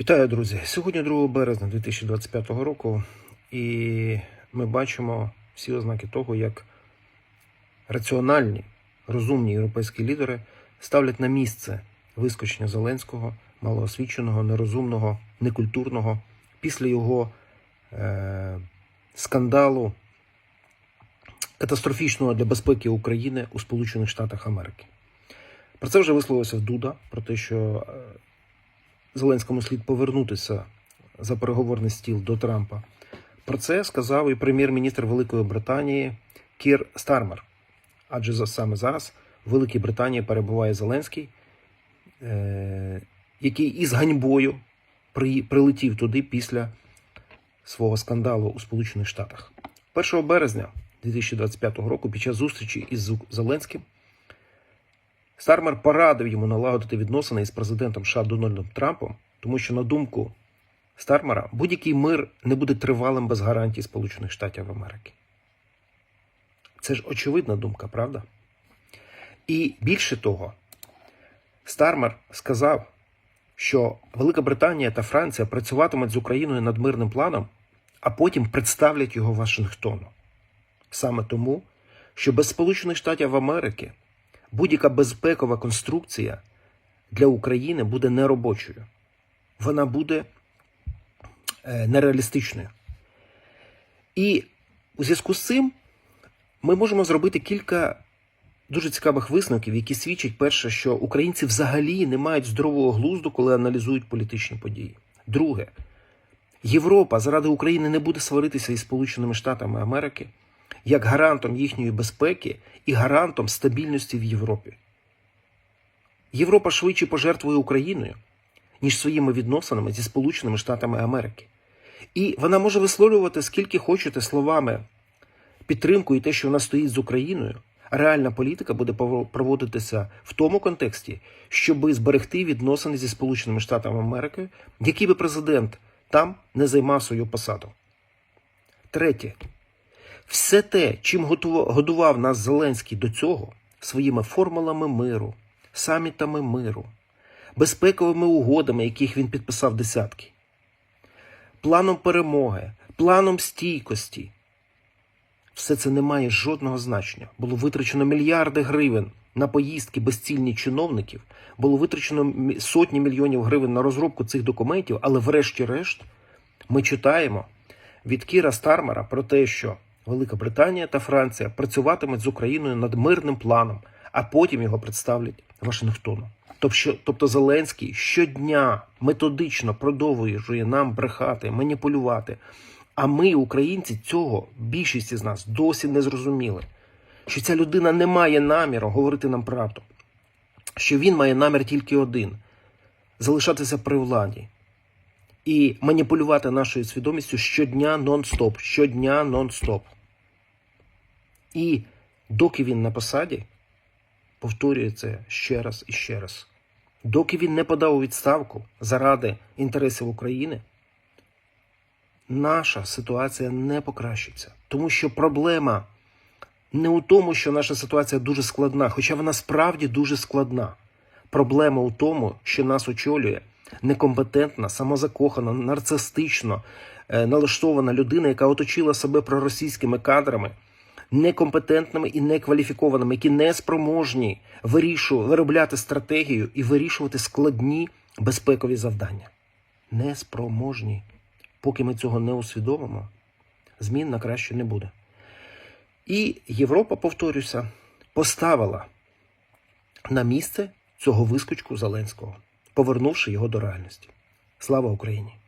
Вітаю, друзі! Сьогодні 2 березня 2025 року, і ми бачимо всі ознаки того, як раціональні, розумні європейські лідери ставлять на місце вискочення Зеленського, малоосвіченого, нерозумного, некультурного, після його е- скандалу катастрофічного для безпеки України у Сполучених Штатах Америки. Про це вже висловився Дуда, про те, що е, Зеленському слід повернутися за переговорний стіл до Трампа. Про це сказав і прем'єр-міністр Великої Британії Кір Стармер. Адже саме зараз в Великій Британії перебуває Зеленський, е- який із ганьбою при- прилетів туди після свого скандалу у Сполучених Штатах. 1 березня 2025 року, під час зустрічі із Зеленським, Стармер порадив йому налагодити відносини із президентом США Дональдом Трампом, тому що, на думку Стармера, будь-який мир не буде тривалим без гарантій Сполучених Штатів Америки. Це ж очевидна думка, правда? І більше того, Стармер сказав, що Велика Британія та Франція працюватимуть з Україною над мирним планом, а потім представлять його Вашингтону. Саме тому, що без Сполучених Штатів Америки будь-яка безпекова конструкція для України буде неробочою. Вона буде е, нереалістичною. І у зв'язку з цим ми можемо зробити кілька дуже цікавих висновків, які свідчать, перше, що українці взагалі не мають здорового глузду, коли аналізують політичні події. Друге, Європа заради України не буде сваритися із Сполученими Штатами Америки як гарантом їхньої безпеки і гарантом стабільності в Європі. Європа швидше пожертвує Україною, ніж своїми відносинами зі Сполученими Штатами Америки. І вона може висловлювати скільки хочете словами підтримку і те, що вона стоїть з Україною. Реальна політика буде проводитися в тому контексті, щоби зберегти відносини зі Сполученими Штатами Америки, який би президент там не займав свою посаду. Третє. Все те, чим годував нас Зеленський до цього, своїми формулами миру, самітами миру, безпековими угодами, яких він підписав десятки, планом перемоги, планом стійкості, все це не має жодного значення. Було витрачено мільярди гривень на поїздки безцільні чиновників, було витрачено сотні мільйонів гривень на розробку цих документів, але врешті-решт ми читаємо від Кіра Стармера про те, що Велика Британія та Франція працюватимуть з Україною над мирним планом, а потім його представлять Вашингтону. Тобто, Зеленський щодня методично продовжує нам брехати, маніпулювати. А ми, українці, цього більшість із нас досі не зрозуміли. Що ця людина не має наміру говорити нам правду, що він має намір тільки один залишатися при владі і маніпулювати нашою свідомістю щодня нон-стоп, щодня нон-стоп. І доки він на посаді, повторюю це ще раз і ще раз, доки він не подав у відставку заради інтересів України, наша ситуація не покращиться. Тому що проблема не у тому, що наша ситуація дуже складна, хоча вона справді дуже складна. Проблема у тому, що нас очолює некомпетентна, самозакохана, нарцистично е, налаштована людина, яка оточила себе проросійськими кадрами, некомпетентними і некваліфікованими, які не спроможні вирішу, виробляти стратегію і вирішувати складні безпекові завдання. Неспроможні. Поки ми цього не усвідомимо, змін на краще не буде. І Європа, повторюся, поставила на місце цього вискочку Зеленського, повернувши його до реальності. Слава Україні!